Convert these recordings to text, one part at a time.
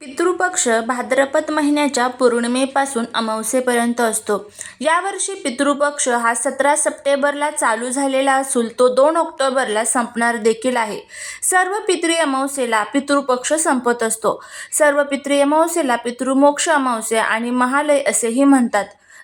पितृपक्ष भाद्रपद महिन्याच्या पौर्णिमेपासून अमावस्येपर्यंत असतो. यावर्षी पितृपक्ष हा सतरा सप्टेंबरला चालू झालेला असून तो दोन ऑक्टोबरला संपणार देखील आहे. सर्व पितृ अमावस्येला पितृपक्ष संपत असतो. सर्व पितृ अमावस्येला पितृमोक्ष अमावस्या आणि महालय असेही म्हणतात.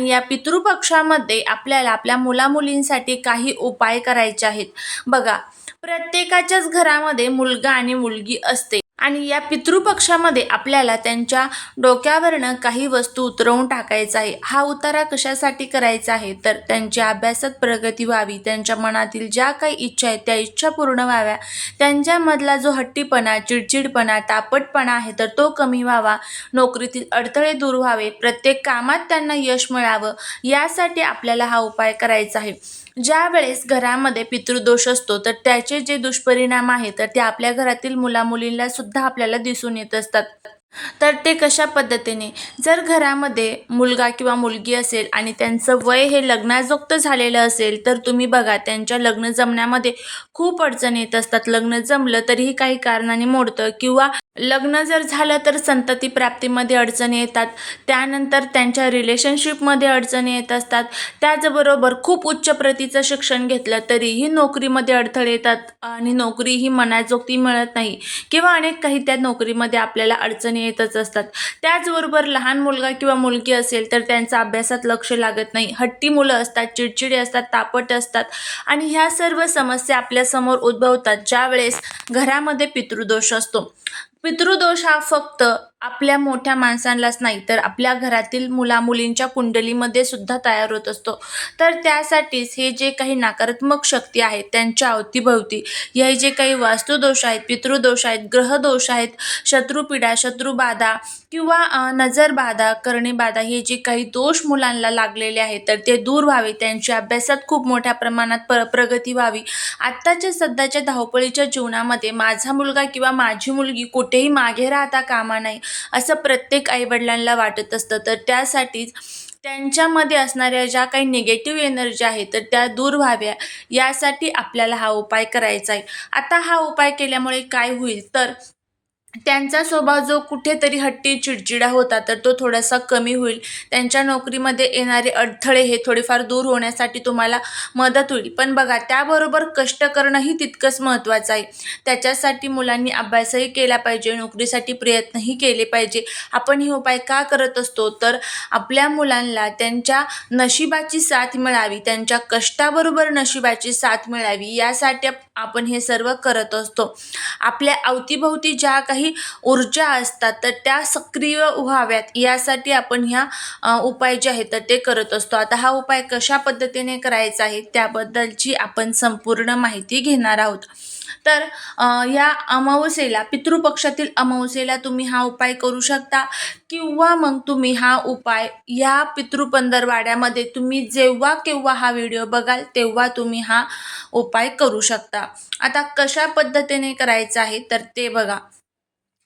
या पितृपक्षामध्ये आपल्याला आपल्या मुलामुलींसाठी काही उपाय करायचे आहेत. बघा प्रत्येकाच्याच घरामध्ये मुलगा आणि मुलगी असते. आणि या पितृपक्षामध्ये आपल्याला त्यांच्या डोक्यावरनं काही वस्तू उतरवून टाकायचा आहे. हा उतारा कशासाठी करायचा आहे? तर त्यांच्या अभ्यासात प्रगती व्हावी. त्यांच्या मनातील ज्या काही इच्छा आहेत त्या इच्छा पूर्ण व्हाव्या. त्यांच्यामधला जो हट्टीपणा चिडचिडपणा तापटपणा आहे तर तो कमी व्हावा. नोकरीतील अडथळे दूर व्हावे. प्रत्येक कामात त्यांना यश मिळावं. यासाठी आपल्याला हा उपाय करायचा आहे. ज्या वेळेस घरामध्ये पितृदोष असतो तर त्याचे जे दुष्परिणाम आहेत तर ते आपल्या घरातील मुलामुलींना सुद्धा आपल्याला दिसून येत असतात. तर ते कशा पद्धतीने? जर घरामध्ये मुलगा किंवा मुलगी असेल आणि त्यांचं वय हे लग्नाजोगतं झालेलं असेल तर तुम्ही बघा त्यांच्या लग्न जमण्यामध्ये खूप अडचण येत असतात. लग्न जमलं तरीही काही कारणाने मोडतं किंवा लग्न जर झालं तर संतती प्राप्तीमध्ये अडचणी येतात. त्यानंतर त्यांच्या रिलेशनशिपमध्ये अडचणी येत असतात. त्याचबरोबर खूप उच्च प्रतीचं शिक्षण घेतलं तरीही नोकरीमध्ये अडथळे येतात आणि नोकरी ही मनाजोगती मिळत नाही किंवा अनेक काही त्या नोकरीमध्ये आपल्याला अडचणी येतच असतात. त्याचबरोबर लहान मुलगा किंवा मुलगी असेल तर त्यांचा अभ्यासात लक्ष लागत नाही. हट्टी मुलं असतात चिडचिडे असतात तापट असतात आणि ह्या सर्व समस्या आपल्यासमोर उद्भवतात ज्यावेळेस घरामध्ये पितृदोष असतो. पितृदोष हा फक्त आपल्या मोठ्या माणसांनाच नाही तर आपल्या घरातील मुलामुलींच्या कुंडलीमध्ये सुद्धा तयार होत असतो. तर त्यासाठीच हे जे काही नकारात्मक शक्ती आहेत त्यांच्या अवतीभवती. हे जे काही वास्तुदोष आहेत पितृदोष आहेत ग्रहदोष आहेत शत्रुपीडा शत्रुबाधा किंवा नजरबाधा करणेबाधा हे जे काही दोष मुलांना लागलेले आहेत तर ते दूर व्हावे त्यांच्या अभ्यासात खूप मोठ्या प्रमाणात प्र प्रगती व्हावी. आत्ताच्या सध्याच्या धावपळीच्या जीवनामध्ये माझा मुलगा किंवा माझी मुलगी कुठेही मागे राहता कामा नाही. असं प्रत्येक आईवडिलांना वाटत असतं. तर त्यासाठीच त्यांच्यामध्ये असणाऱ्या ज्या काही निगेटिव्ह एनर्जी आहेत तर त्या दूर व्हाव्या यासाठी आपल्याला हा उपाय करायचा आहे. आता हा उपाय केल्यामुळे काय होईल? तर त्यांचा स्वभाव जो कुठेतरी हट्टी चिडचिडा होता तर तो थोडासा कमी होईल. त्यांच्या नोकरीमध्ये येणारे अडथळे हे थोडेफार दूर होण्यासाठी तुम्हाला मदत होईल. पण बघा त्याबरोबर कष्ट करणंही तितकंच महत्त्वाचं आहे. त्याच्यासाठी मुलांनी अभ्यासही केला पाहिजे नोकरीसाठी प्रयत्नही केले पाहिजे. आपण हे उपाय का करत असतो? तर आपल्या मुलांना त्यांच्या नशिबाची साथ मिळावी त्यांच्या कष्टाबरोबर नशिबाची साथ मिळावी यासाठी आपण हे सर्व करत असतो. आपल्या अवतीभोवती ज्या काही ऊर्जा असतात तर त्या सक्रिय व्हाव्यात. यासाठी आपण ह्या उपाय जे आहेत तर ते करत असतो. आता हा उपाय कशा पद्धतीने करायचा आहे त्याबद्दलची आपण संपूर्ण माहिती घेणार आहोत. तर या अमावस्येला पितृपक्षातील अमावस्येला तुम्ही हा उपाय करू शकता. किंवा मग तुम्ही हा उपाय या पितृपंधरवाड्यामध्ये तुम्ही जेव्हा केव्हा हा व्हिडिओ बघाल तेव्हा तुम्ही हा उपाय करू शकता. आता कशा पद्धतीने करायचा आहे तर ते बघा.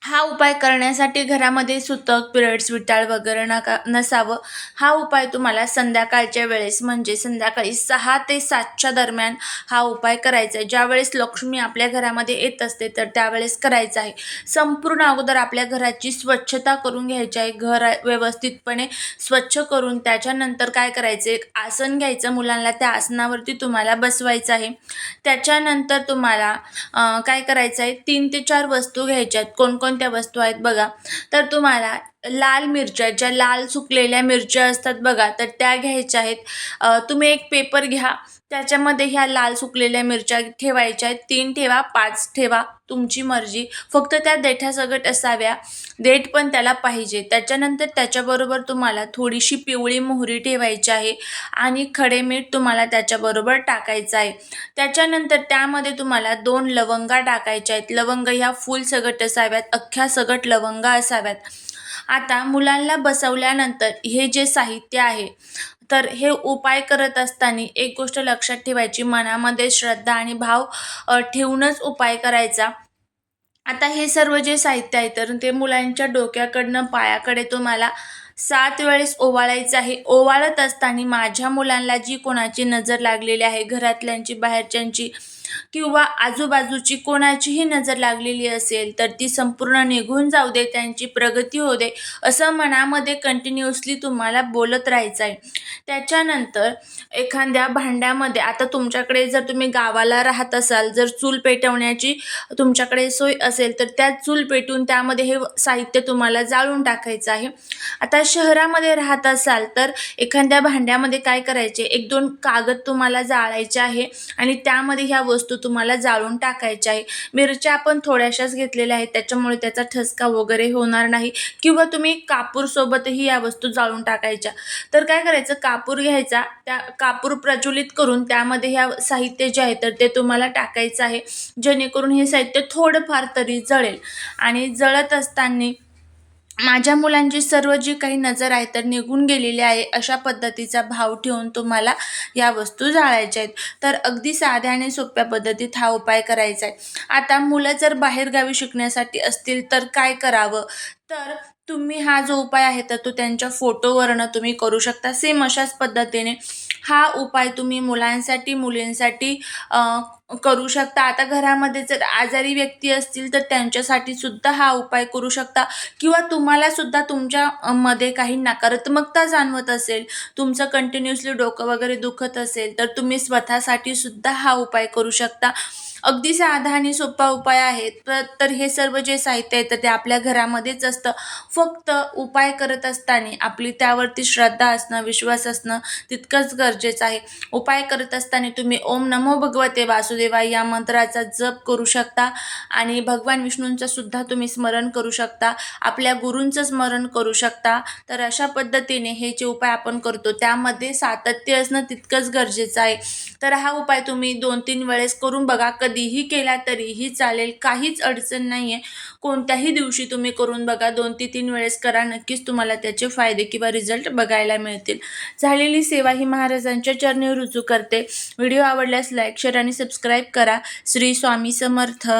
हा उपाय करण्यासाठी घरामध्ये सुतक पिरियड्स विटाळ वगैरे नका नसावं. हा उपाय तुम्हाला संध्याकाळच्या वेळेस म्हणजे संध्याकाळी सहा ते सातच्या दरम्यान हा उपाय करायचा आहे. ज्यावेळेस लक्ष्मी आपल्या घरामध्ये येत असते तर त्यावेळेस करायचा आहे. संपूर्ण अगोदर आपल्या घराची स्वच्छता करून घ्यायची आहे. घर व्यवस्थितपणे स्वच्छ करून त्याच्यानंतर काय करायचं? एक आसन घ्यायचं मुलांना. त्या आसनावरती तुम्हाला बसवायचं आहे. त्याच्यानंतर तुम्हाला काय करायचं आहे? तीन ते चार वस्तू घ्यायच्या आहेत. कोणकोण कोणकोणत्या वस्तू आहेत बघा. तर तुम्हाला लाल मिरच्या ज्या लाल सुकलेल्या मिरच्या असतात बघा तर त्या घ्यायच्या आहेत. तुम्ही एक पेपर घ्या त्याच्यामध्ये ह्या लाल सुकलेल्या मिरच्या ठेवायच्या आहेत. तीन ठेवा पाच ठेवा तुमची मर्जी. फक्त त्या देठासगट असाव्या. देठ पण त्याला पाहिजे. त्याच्यानंतर त्याच्याबरोबर तुम्हाला थोडीशी पिवळी मोहरी ठेवायची आहे आणि खडे मीठ तुम्हाला त्याच्याबरोबर टाकायचं आहे. त्याच्यानंतर त्यामध्ये तुम्हाला दोन लवंगा टाकायच्या आहेत. लवंग ह्या फुल सगट असाव्यात अख्ख्या सगट लवंगा असाव्यात. आता मुलांना बसवल्यानंतर हे जे साहित्य आहे तर हे उपाय करत असताना एक गोष्ट लक्षात ठेवायची. मनामध्ये श्रद्धा आणि भाव ठेवूनच उपाय करायचा. आता हे सर्व जे साहित्य आहे तर ते मुलांच्या डोक्याकडनं पायाकडे तुम्हाला सात वेळेस ओवाळायचं आहे. ओवाळत असताना माझ्या मुलांना जी कोणाची नजर लागलेली आहे घरातल्यांची बाहेरच्यांची किंवा आजूबाजूची कोणाचीही नजर लागलेली असेल तर ती संपूर्ण निघून जाऊ दे त्यांची प्रगती होऊ दे असं मनामध्ये कंटिन्युअसली तुम्हाला बोलत राहायचं आहे. त्याच्यानंतर एखाद्या भांड्यामध्ये आता तुमच्याकडे जर तुम्ही गावाला राहत असाल जर चूल पेटवण्याची तुमच्याकडे सोय असेल तर त्या चूल पेटून त्यामध्ये हे साहित्य तुम्हाला जाळून टाकायचं आहे. आता शहरामध्ये राहत असाल तर एखाद्या भांड्यामध्ये काय करायचे? एक दोन कागद तुम्हाला जाळायचे आहे आणि त्यामध्ये ह्या वस्तू वस्तू तुम्हाला जाळून टाकायच्या आहे. मिरच्या आपण थोड्याशाच घेतलेल्या आहेत. त्याच्यामुळे त्याचा ठसका वगैरे होणार नाही. किंवा तुम्ही कापूरसोबतही या वस्तू जाळून टाकायच्या. तर काय करायचं? कापूर घ्यायचा. त्या कापूर प्रज्वलित करून त्यामध्ये ह्या साहित्य जे आहे तर ते तुम्हाला टाकायचं आहे. जेणेकरून हे साहित्य थोडंफार तरी जळेल. आणि जळत असताना माझ्या मुलांची सर्व जी काही नजर आहे तर निघून गेलेली आहे अशा पद्धतीचा भाव ठेवून तुम्हाला या वस्तू जाळायच्या आहेत. तर अगदी साध्या आणि सोप्या पद्धतीत हा उपाय करायचा आहे. आता मुलं जर बाहेरगावी शिकण्यासाठी असतील तर काय करावं? तर तुम्ही हा जो उपाय आहे तर तो त्यांच्या फोटोवरनं तुम्ही करू शकता. सेम अशाच पद्धतीने हा उपाय तुम्ही मुलांसाठी मुलींसाठी करू शकता. आता घरामध्ये जर आजारी व्यक्ती असतील तर त्यांच्यासाठी सुद्धा हा उपाय करू शकता. किंवा तुम्हाला सुद्धा तुमच्या मध्ये काही नकारात्मकता जाणवत असेल तुमचं कंटिन्युअसली डोकं वगैरे दुखत असेल तर तुम्ही स्वतःसाठी सुद्धा हा उपाय करू शकता. अगदी साधा आणि सोपा उपाय आहे तर तर हे सर्व जे साहित्य आहे तर ते आपल्या घरामध्येच असतं. फक्त उपाय करत असताना आपली त्यावरती श्रद्धा असणं विश्वास असणं तितकंच गरजेचं आहे. उपाय करत असताना तुम्ही ओम नमो भगवते वासुदेवाय या मंत्राचा जप करू शकता आणि भगवान विष्णूंचं सुद्धा तुम्ही स्मरण करू शकता. आपल्या गुरूंचं स्मरण करू शकता. तर अशा पद्धतीने हे जे उपाय आपण करतो त्यामध्ये सातत्य असणं तितकंच गरजेचं आहे. तर हा उपाय तुम्ही दोन तीन वेळेस करून बघा. कधी कधीही केला तरीही चालेल. काहीच अडचण नाही आहे कोणत्याही दिवशी तुम्ही करून बघा. दोन ते तीन वेळेस करा. नक्कीच तुम्हाला त्याचे फायदे किंवा रिझल्ट बघायला मिळतील. झालेली सेवा ही महाराजांच्या चरणी रुजू करते. व्हिडिओ आवडल्यास लाईक शेअर आणि सबस्क्राईब करा. श्री स्वामी समर्थ.